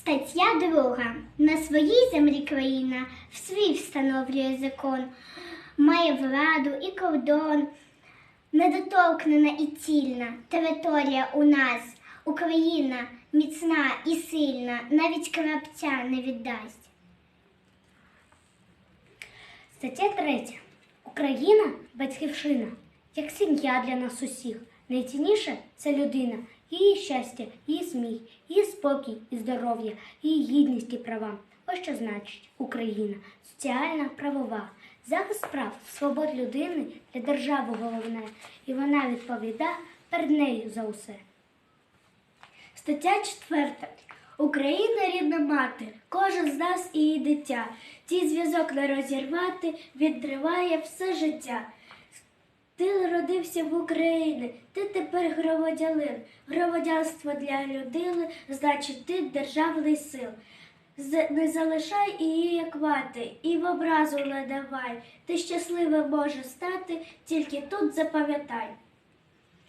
Стаття друга. На своїй землі країна в свій встановлює закон, має владу і кордон, недоторкнена і цільна. Територія у нас, Україна, міцна і сильна, навіть крапця не віддасть. Стаття 3. Україна батьківщина, як сім'я для нас усіх. Найцінніше це людина, її щастя, її сміх, її спокій і здоров'я, її гідність і права. Ось що значить Україна, соціальна правова. Захист прав, свобод людини для держави головне, і вона відповідає перед нею за усе. Стаття 4. Україна рідна мати, кожен з нас і її дитя. Цей зв'язок не розірвати відриває все життя. Ти родився в Україні, ти тепер громадянин. Громадянство для людини, значить, ти державний сил. Не залишай її як мати, і в образу не давай. Ти щасливим можеш стати, тільки тут запам'ятай.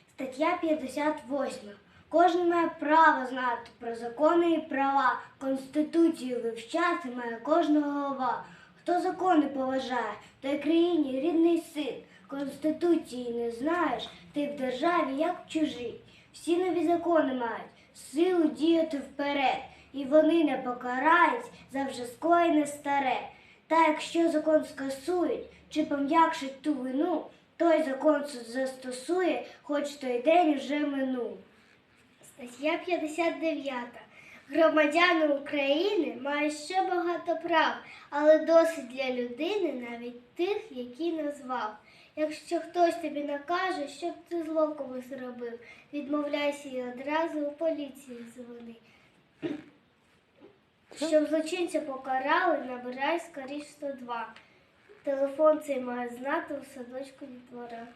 Стаття 58. Кожен має право знати про закони і права. Конституцію вивчати має кожна голова. Хто закони поважає, той країні рідний син. Конституції не знаєш, ти в державі як чужий. Всі нові закони мають силу діяти вперед, і вони не покарають за вже скоєне старе. Та якщо закон скасують чи пом'якшить ту вину, той закон застосує, хоч той день вже минув. Стаття 59. Громадяни України мають ще багато прав, але досить для людини навіть тих, які назвав. Якщо хтось тобі накаже, щоб ти зло комусь робив, відмовляйся і одразу у поліцію дзвони. Щоб злочинця покарали, набирай скоріш 102. Телефон цей має знати у садочку дітвора.